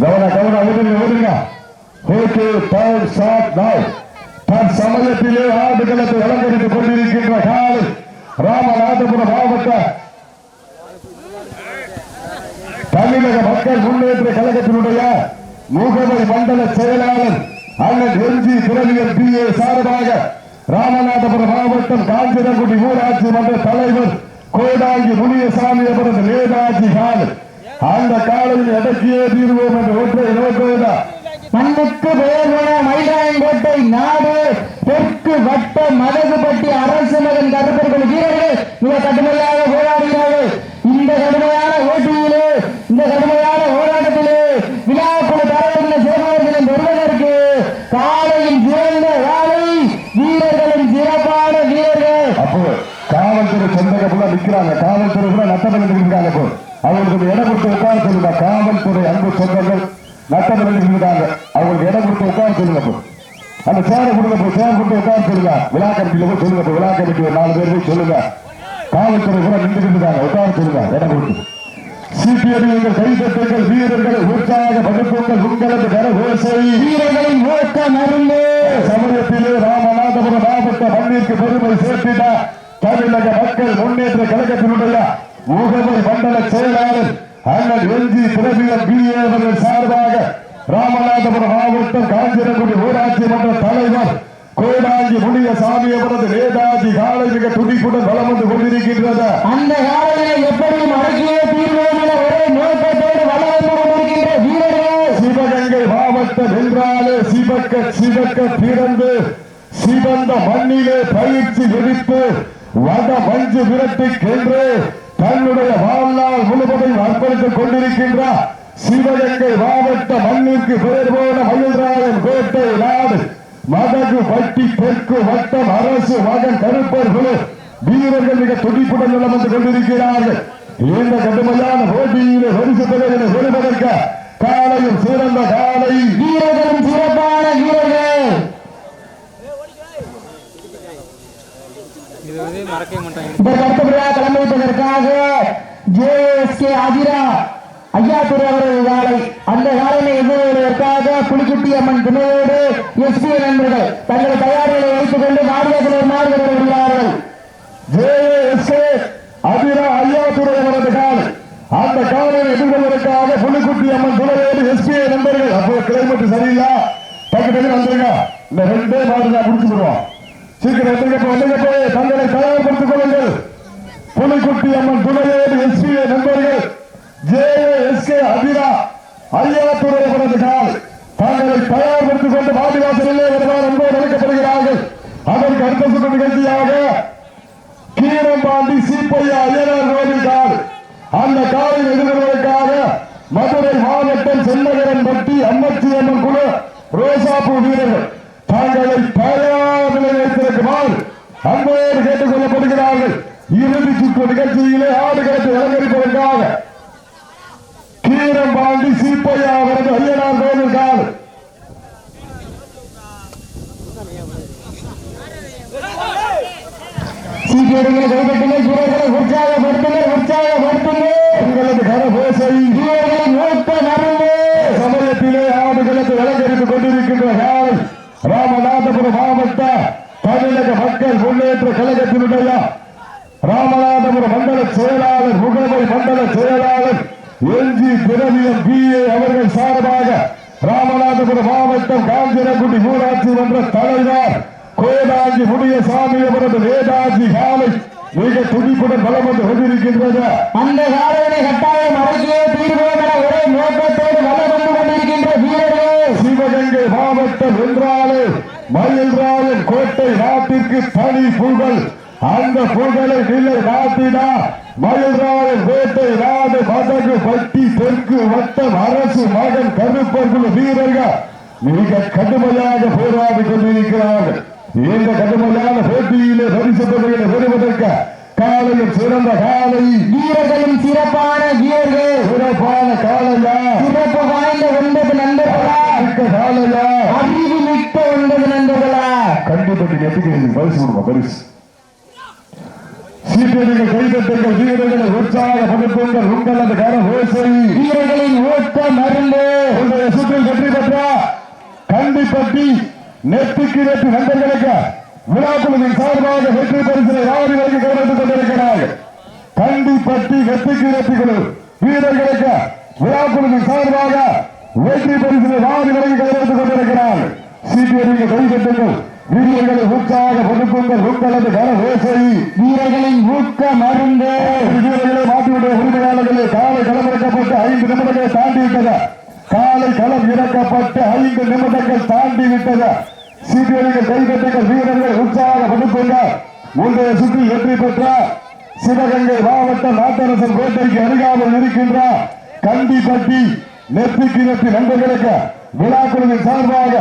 கவன கவன விடுங்க விடுங்க ஓகே டைம் ஸ்டார்ட் நவ் தன் சமயத்திலே ஆடுகளத்தை அலங்கரித்துக் கொண்டிருக்கின்ற காலை ராமநாதபுரம் மாவட்ட தமிழக மக்கள் முன்னேற்ற கழகத்தினுடைய முகமை மண்டல செயலாளர் அண்ணன் எம்ஜி துறவியர் பி ஏ சார்பாக ராமநாதபுரம் மாவட்டம் காஞ்சிரங்குடி ஊராட்சி மன்ற தலைவர் கோடாங்கி முனியசாமி அவரது நேதாஜி கால் அந்த காலையில் எதற்கே தீர்வோம் என்ற ஒற்றை நோக்குவதா மண்ணுக்கு பெயர் மைதானங்கோட்டை நாடு தெற்கு வட்ட மதகுபட்டி அரசு மகன் கருப்பர்கள் வீரர்கள் மிக கடுமையாக போராடுகிறார்கள் இந்த கடுமையான ஓட்டியிலே இந்த கடுமையான போராட்டத்திலே விழாக்குழு தலைவர்களை சேர்ந்தவர்களின் வருவதற்கு காலையின் சிறந்த வேலை வீரர்களின் சிறப்பான வீரர்கள். அப்போ காவல்துறை சொந்தங்க நிற்கிறாங்க காவல்துறை கூட அவங்களுக்கு இடம் கொடுத்து உட்கார சொல்லுங்க. காவல்துறை அன்பு சொந்தங்கள் நட்டத்தில் இருக்காங்க அவங்களுக்கு இடம் கொடுத்து உட்கார சொல்லுங்க அந்த சேரை கொடுங்க இப்போ சேர் கொடுத்து உட்கார சொல்லுங்க. விழா கமிட்டியில போய் சொல்லுங்க இப்போ விழா கமிட்டி ஒரு நாலு பேர் போய் சொல்லுங்க. காவல்துறை கூட நின்றுட்டு இருக்காங்க. உட்கார சொல்லுங்க இடம் கொடுத்து. எங்கள் கைதட்டுங்கள் வீரர்களை உற்சாக பகுப்புங்கள் உங்களது கர ஓசை வீரர்களின் ஓட்ட மருந்து. சமயத்திலே ராமநாதபுரம் மாவட்ட மண்ணிற்கு பெருமை சேர்த்திட தமிழக மக்கள் முன்னேற்ற கழகத்தினுடைய முகமை மண்டல செயலாளர் அண்ணன் எல்ஜி திரவியம் பி அவர்கள் சார்பாக ராமநாதபுரம் மாவட்டம் காஞ்சிரங்குடி ஊராட்சி மன்ற தலைவர் கோடாங்கி முனிய சாமி அவரது நேதாஜி காலை மிக துடிப்புடன் வலம் வந்து கொண்டிருக்கின்றது. அந்த காலையிலே எப்படியும் அடக்கியே தீர்வோம் என ஒரே நோக்கத்தோடு வளம் வந்து கொண்டிருக்கின்ற வீரர்கள். சிவகங்கை மாவட்டம் என்றாலே சிவக்க சிவக்க பிறந்து சிவந்த மண்ணிலே பயிற்சி எடுத்து வட மஞ்சு விரட்டிக்கென்று தன்னுடைய வாழ்நாள் முழுவதும் அர்ப்பணித்துக் கொண்டிருக்கின்ற சிவகங்கை மாவட்ட மண்ணிற்கு பெயர் போன மயில்ராயன் கோட்டை நாடு மதகு பட்டி தெற்கு வட்டம் அரசு மகன் கருப்பர் வீரர்கள் மிக துடிப்புடன் நிலம் வந்து கொண்டிருக்கிறார்கள். இந்த கடுமையான போட்டியிலே பரிசு பெறுவதை பெறுவதற்கு காலையும் சிறந்த காலை. வீரர்களும் சிறப்பான வீரர்கள். இது வந்து மறக்கவே மாட்டாங்க. இதற்கு அடுத்தபடியாக கிளம்பிப்பதற்காக ஜேஎஸ்கே ஆதிரா ஐயாத்துறை அவரது காலை அந்த காலையை புலிக்குட்டி அம்மன் துணையோடு எஸ்பி நண்பர்கள் தங்கள் தயாரிகளை வைத்துக் கொண்டு மாநிலத்தில் மாறுபட்டு வருகிறார்கள் ஜேஎஸ்ஏ அதிரா ஐயாத்துறை அவரது காலை. அந்த காலையை எதிர்கொள்வதற்காக புலிக்குட்டி அம்மன் துணையோடு எஸ்பிஐ நண்பர்கள். அப்போ கிளைமேட் சரியில்லை. டக்கு வந்துருங்க. இந்த ரெண்டே மாடு நான் முடிச்சுடுவோம் சீக்கிரம் வந்துருங்க போய் தங்களை தயார்படுத்திக் கொள்ளுங்கள். புலிக்குட்டி அம்மன் துணையோடு எஸ் எஸ்பிஐ நண்பர்கள் ஜே எஸ் கே அபிரா ஐயா காலை தங்களை தயார்படுத்திக் கொண்டு வாடிவாசலிலே வருவார் அன்போடு அழைக்கப்படுகிறார்கள். அதற்கு அடுத்த சுற்று நிகழ்ச்சியாக கீரம்பாண்டி சீப்பையா ஐயனார் கோவில்கார் அந்த காரில் எதிர்கொள்வதற்காக மதுரை மாவட்டம் செல்லகரன் பட்டி அம்மச்சி அம்மன் குழு ரோசாப்பூ வீரர்கள் தங்களை தயார் அன்போடு கேட்டுக் கொள்ளப்படுகிறார்கள் இறுதி சுற்று நிகழ்ச்சியிலே ஆடுகளத்தை அலங்கரிப்பதற்காக கீரம்பாண்டி சீப்பையா அவரது ஐயனார் கோவில் காடு சீக்கிரங்களை கைப்பற்றுங்கள் வீரர்களை உற்சாகப்படுத்துங்கள் உற்சாகப்படுத்துங்கள் உங்களது கரபோசை வீரர்களின் ஓட்ட மருந்து சமயத்திலே ஆடுகளத்தை அலங்கரித்துக் கொண்டிருக்கின்ற காலை ராமநாதபுரம் மாவட்ட தமிழக மக்கள் முன்னேற்ற கழகத்தினுடைய ராமநாதபுரம் மண்டல செயலாளர் முகமை மண்டல செயலாளர் எல்ஜி திரவியம் பி ஏ அவர்கள் சார்பாக ராமநாதபுரம் மாவட்டம் காஞ்சிரங்குடி ஊராட்சி மன்ற தலைவர் கோடாங்கி முனியசாமி அவரது நேதாஜி காலை மிக துடிப்புடன் பலம் வந்து கொண்டிருக்கின்றது. அந்த காலையினை கட்டாயம் தீர்வோம் என ஒரே நோக்கத்தோடு வளம் வந்து கொண்டிருக்கின்ற வீரர்கள். சிவகங்கை மாவட்டம் என்றாலே மயில்ராயன் கோட்டை நாட்டிற்கு தனி புகழ். அந்த புகழை நிலை நாட்டினா மயில்ராயன் கோட்டை நாடு மதகு பட்டி தெற்கு வட்டம் அரசு மகன் கருப்பர்கள் வீரர்கள் மிக கடுமையாக போராடி கொண்டிருக்கிறார்கள் இந்த கடுமையான போட்டியிலே பரிசு தொகையை பெறுவதற்கு காலையில் சிறந்த காலை. வீரர்களும் சிறப்பான வீரர்கள் சிறப்பான காலையா? சிறப்பு வாய்ந்த ஒன்பது நண்பர்களா? காலையா? அறிவு மிக்க ஒன்பது நண்பர்களா? கண்டிப்பட்டு எதுக்கு பரிசு கொடுங்க பரிசு சீட்டடிகள் கைதட்டுங்கள் வீரர்களை உற்சாக படுத்துங்கள் உங்களது கர ஓசை வீரர்களின் ஓட்ட கண்டிப்பட்டி நெத்திக்கு நெற்றி நண்பர்களுக்கு விழாக்குழுவின் சார்பாக வெற்றி பரிசினை ராவதிகளுக்கு கவனித்துக் கொண்டிருக்கிறார்கள். கண்டிப்பட்டி நெத்திக்கு நெற்றிக்குழு வீரர்களுக்கு விழாக்குழுவின் சார்பாக வெற்றி பரிசினை ராவதிகளுக்கு கவனித்துக் கொண்டிருக்கிறார்கள். சிபிஐ கைகட்டுங்கள் வீரர்களை உற்சாக கொடுக்குங்கள் உங்களது கன ஓசை வீரர்களின் ஊக்க மருந்து. வீரர்களை மாற்றிவிடைய உரிமையாளர்களே காலை களம் இறக்கப்பட்டு ஐந்து நிமிடங்களை தாண்டி விட்டதா காலை களம் இறக்கப்பட்டு ஐந்து நிமிடங்கள் தாண்டி விட்டது சிபிஐகள் கைகட்டுங்கள் வீரர்கள் உற்சாக முந்தைய சுற்றி வெற்றி பெற்ற சிவகங்கை மாவட்டம் நாட்டரசன் கோட்டைக்கு அருகாமல் இருக்கின்ற கண்டிப்பட்டி நெற்றிக்கு நெற்றி நண்பர்களுக்கு விழாக்குழுவின் சார்பாக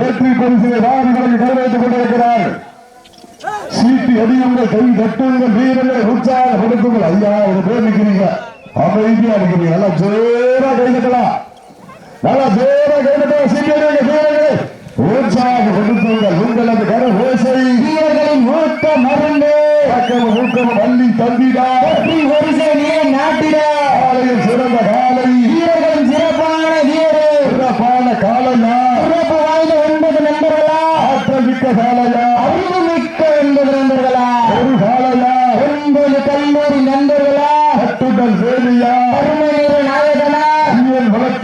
வெற்றி பரிசிலை வாகனங்களுக்கு நிறைவேற்றிக் கொண்டிருக்கிறார்கள் சீட்டி அடியுங்கள் கை தட்டுங்கள் வீரர்களை உற்சாகப்படுத்துங்கள். ஐயா ஒரு பேர் நிற்கிறீங்க. அமைதியா இருக்கிறீங்க. நல்லா ஜோரா கை தட்டலாம். நல்லா ஜோரா கை தட்டலாம் சீட்டி அடியுங்கள் வீரர்களை உற்சாகப்படுத்துங்கள் உங்களது கர ஓசை. வீரர்களின் ஊக்க மருந்து. பக்கம் ஊக்கம் வள்ளி வெற்றி வரிசை நீ நாட்டிட. காலையில் சிறந்த காலை. வீரர்களின் சிறப்பான வீரர். சிறப்பான காலையா? சிறப்பு வாய்ந்த ஒன்பது நண்பர்களா? ஆற்றல் மிக்க காலையா? அறிவு மிக்க ஒன்பது நண்பர்களா? ஒரு காலையா? ஒன்பது கல்லூரி நண்பர்களா? கட்டுடல் கருமை நாயகனா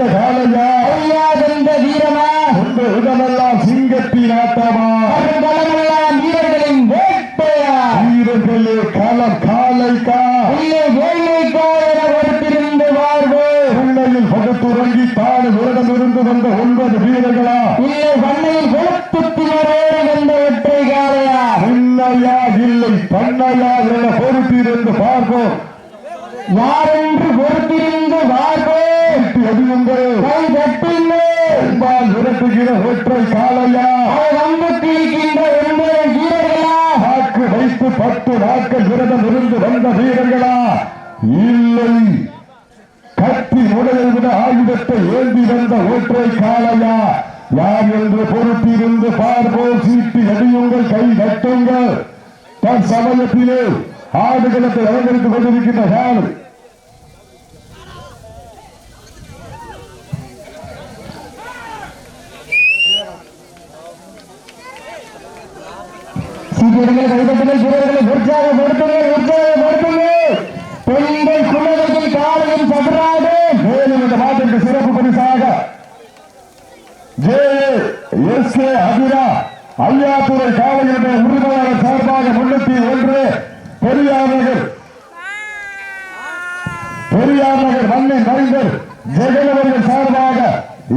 காலையா? ஐயாதந்த வீரமா? உங்க இடமெல்லாம் சிங்கத்தின் ஆட்டமா வருங்காலமெல்லாம் வீரர்களின் வேட்டையா வீரர்களே களம் காலைக்கா இல்லை வேலைக்கா என ஒருத்திருந்து வாழ்வு பிள்ளையில் பகுத்துறங்கி தாடு விரதம் இருந்து வந்த ஒன்பது வீரர்களா இல்லை பண்ணையில் கொளுத்துத்தினரோடு வந்த ஒற்றை காலையா பின்னையா இல்லை பண்ணையா என பொறுத்திருந்து பார்ப்போம் யாரென்று பொறுத்திருந்து அன்பால் விரட்டுகிற ஒற்றை காலையா? இருக்கின்ற ஒன்பது வீரர்களா? வாக்கு வைத்து பத்து நாட்கள் விரதம் இருந்து வந்த வீரர்களா? இல்லை. கத்தி உடலை விட ஆயுதத்தை ஏந்தி வந்த ஒற்றை காளையா யார் என்று பொறுத்திருந்து பார்ப்போம். சீட்டி அடியுங்கள் கை தட்டுங்கள். தன் சமயத்திலே ஆடுகளத்தை அலங்கரித்துக் கொண்டிருக்கின்ற காலை சீக்கிரங்கள் கைதட்டுங்கள் வீரர்களை உற்சாகப்படுத்துங்கள் உற்சாகப்படுத்துங்கள் பெண்கள் குழந்தைகள் காலையும் சதுராடு மேலும் இந்த மாட்டிற்கு சிறப்பு பரிசாக ஜே எஸ் கே அதிரா ஐயாத்துறை காவல்துறை உரிமையாளர் சார்பாக முன்னூத்தி ஒன்று பெரியார் நகர் பெரியார் நகர் மண்ணின் மைந்தர் ஜெகனவர்கள் சார்பாக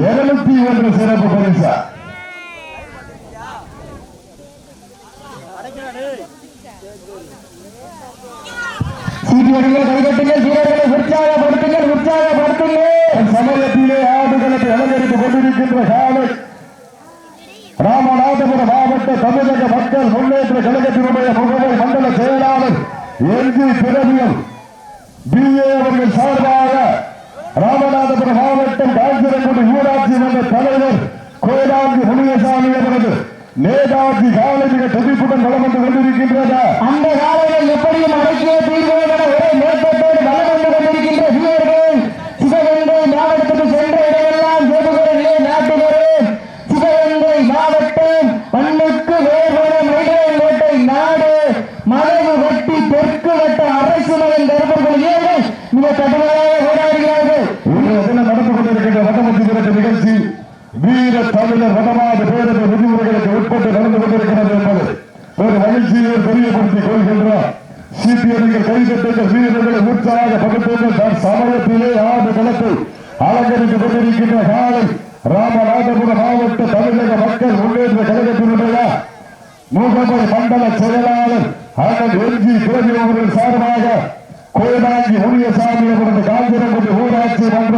இருநூத்தி ஒன்று சிறப்பு பரிசா. சீக்கிரங்கள் கைதட்டுங்கள் வீரர்களை உற்சாகப்படுத்துங்கள் உற்சாகப்படுத்துங்கள். சமயத்திலே ஆடுகளத்தை அலங்கரித்துக் கொண்டிருக்கின்ற காலை ராமநாதபுரம் மாவட்ட தமிழக மக்கள் முன்னேற்ற கழகத்தினுடைய முகவர் மண்டல செயலாளர் எஞ்சி பிரதியம். பிஏ அவர்கள் சார்பாக ராமநாதபுரம் மாவட்டம் காஞ்சிரங்குடி ஊராட்சி மன்ற தலைவர் கோடாங்கி முனியசாமி அவரது நேதாஜி காலை மிக துடிப்புடன் வளம் வந்து அந்த காலையில் எப்படியும் அடக்கிய தீர்வோம் என ஒரே நோக்கத்தோடு வலம் வந்து கொண்டிருக்கின்ற வீரர்கள் சிவகங்கை மாவட்டத்துக்கு சென்ற இடமெல்லாம் ஜோதிகர்களே நாட்டுகிறேன் சிவகங்கை மாவட்டம் மண்ணுக்கு வேறுபட மயிலாங்கோட்டை நாடு மலைவு வட்டி தெற்கு வட்ட அரசு மகன் தர்மர்கள் வீரர்கள் மிக கடுமையாக போராடுகிறார்கள் இன்றைய தினம் நடந்து கொண்டிருக்கின்ற வடமத்தி விரட்டு நிகழ்ச்சி வீர தமிழர் வடமாடு பேரவை விதிமுறைகளுக்கு உட்பட்டு நடந்து கொண்டிருக்கிறது என்பது ஒரு மகிழ்ச்சியை தெரியப்படுத்திக் கொள்கின்றோம் சிபிஎம்கள் கைதட்டுங்கள் வீரர்களை உற்சாக பகுத்துங்கள். தன் சமயத்திலே களத்தை அலங்கரித்துக் கொண்டிருக்கின்ற காலை ராமநாதபுரம் மாவட்ட தமிழக மக்கள் முன்னேற்ற கழகத்தினுடைய மண்டல செயலாளர் அண்ணன் அவர்கள் சார்பாக முனியசாமி அவரது காஞ்சிரங்குடி ஊராட்சி மன்ற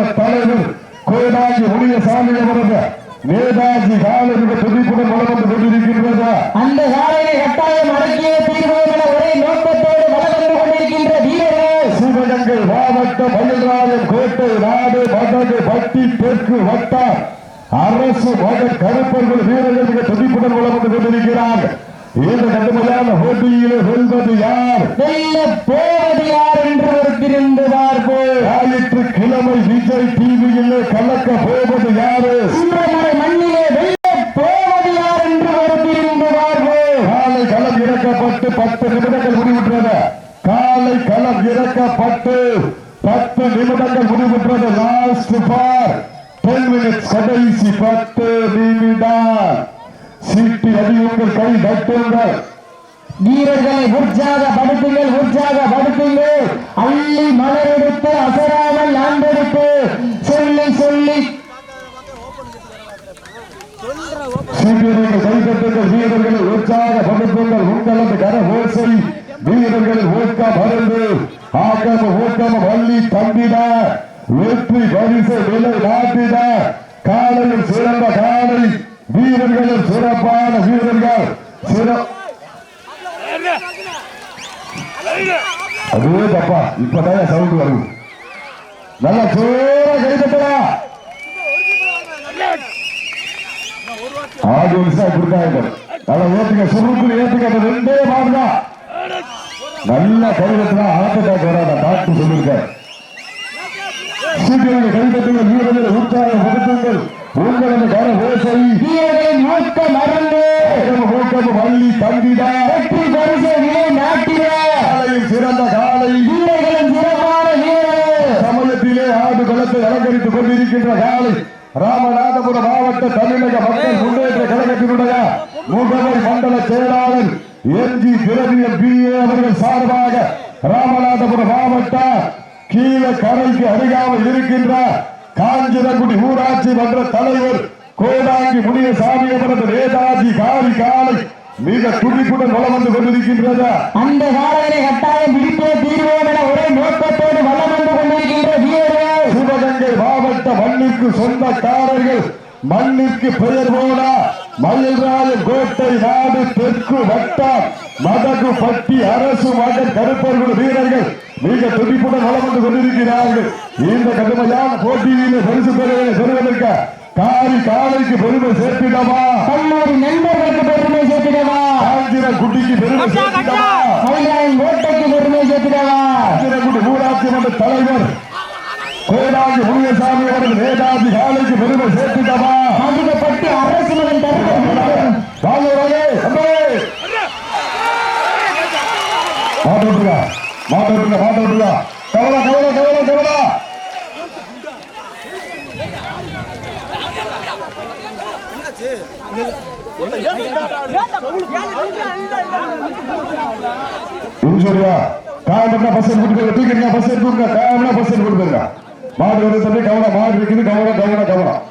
மயிலாடும் கோட்டை நாடு மதகு பட்டி தெற்கு வட்டா. அரசு மத கருப்பர்கள் வீரர்கள் மிக துடிப்புடன் வளர்ந்து கொண்டிருக்கிறார். இந்த கடுமையான போட்டியிலே வெல்வது யார்? வெல்ல போவது யார் என்று ஒருத்திருந்து பார்ப்போம் ஞாயிற்றுக்கிழமை விஜய் டிவியிலே கலக்க போவது யாரு? சுந்தரமலை மண்ணிலே வெல்ல போவது யார் என்று ஒருத்திருந்து பார்ப்போம் காலை களம் இறக்கப்பட்டு பத்து நிமிடங்கள் முடிவுற்றது. காலை களம் இறக்கப்பட்டு பத்து நிமிடங்கள் முடிவுற்றது லாஸ்ட் ஃபார் டென் மினிட்ஸ் கடைசி பத்து நிமிடம். சீட்டி அடியுங்கள் கை தட்டுங்கள். வீரர்களை உற்சாகப்படுத்துங்கள் உற்சாகப்படுத்துங்கள் அள்ளி மலரெடுத்து அசராமல் ஆண்டெடுத்து சொல்லி சொல்லி. சீட்டியர்கள் கை தட்டுங்கள். வீரர்களை உற்சாகப்படுத்துங்கள் உங்களது கர ஓசை வீரர்களின் ஊக்கம் அருந்து ஆக்கம ஊக்கம் வள்ளி தந்திட வெற்றி பரிசு விலை நாட்டிட காலையில் சிறந்த காலை வீரர்களும் சிறப்பான வீரர்கள். அதுவே தப்பா? இப்பதான் சவுண்ட் வரும். நல்லா சோற கைதப்படா ஆறு நிமிஷம் கொடுத்தாங்க நல்லா ஏத்துக்க சுருக்குள் ஏத்துக்க ரெண்டே மாடுதான். நல்ல கருவத்துல ஹார்ட் அட்டாக் வராத டாக்டர் சொல்லியிருக்காரு சீக்கிரம் கைதட்டுங்கள் வீரர்கள் உற்சாகப்படுத்துங்கள் உங்களது கர ஓசை வீரர்களின் ஊக்கம் மறந்து ஊக்கம், ஊக்கம் வள்ளி தந்திட. வெற்றி பரிசு நிலை நாட்டிட. காலையில் சிறந்த காலை. வீரர்களின் சிறப்பான சமயத்திலே ஆடு களத்தை அலங்கரித்துக் கொண்டிருக்கின்ற காலை. ராமநாதபுரம் மாவட்ட தமிழக மக்கள் முன்னேற்ற கழகத்தினுடைய முகவர் மண்டல செயலாளர் என் ஜி திரவியம் பி ஏ அவர்கள் சார்பாக ராமநாதபுரம் மாவட்ட கீழ கரைக்கு அருகாமல் இருக்கின்ற காஞ்சிரங்குடி ஊராட்சி மன்ற தலைவர் கோடாங்கி முனியசாமி அவரது நேதாஜி காரி காலை மிக துடிப்புடன் வளம் வந்து கொண்டிருக்கின்றது. அந்த காலையை கட்டாயம் பிடித்தே தீர்வோம் என ஒரே நோக்கத்தோடு வளம் வந்து கொண்டிருக்கின்ற வீரர்கள். சிவகங்கை மாவட்ட மண்ணுக்கு சொந்தக்காரர்கள் மண்ணுக்கு பெயர் போல மயில்ராயன் கோட்டை நாடு தெற்கு வட்டம் மதகு பட்டி அரசு மகன் கருப்பர்கள் வீரர்கள் மிக துடிப்புடன் வளம் வந்து கொண்டிருக்கிறார்கள். இந்த கடுமையான போட்டியில் பரிசு பெறுவதை பெறுவதற்கு காரி காலைக்கு பெருமை சேர்த்திடவா? கல்லூரி நண்பர்களுக்கு பெருமை சேர்த்திடவா? காஞ்சிரம் குட்டிக்கு பெருமை சேர்த்திடவா? மயிலாயின் கோட்டைக்கு பெருமை சேர்த்திடவா? காஞ்சிரங்குடி ஊராட்சி மன்ற தலைவர் கோடாங்கி முனியசாமி அவர்கள் நேதாஜி காலைக்கு பெருமை சேர்த்திடவா? மதுகப்பட்டு அரசு மகன் தருகிறோம் வாங்க வாங்க கவலை கவலை கவலை கவலை. காயம்னா பஸ் எடுத்து போய் தூக்கிடுங்க பஸ் எடுத்துங்க காயம்னா பஸ் எடுத்து போயிருங்க மாடு வருது கவனம் மாடு இருக்குது கவனம் கவனம் கவனம்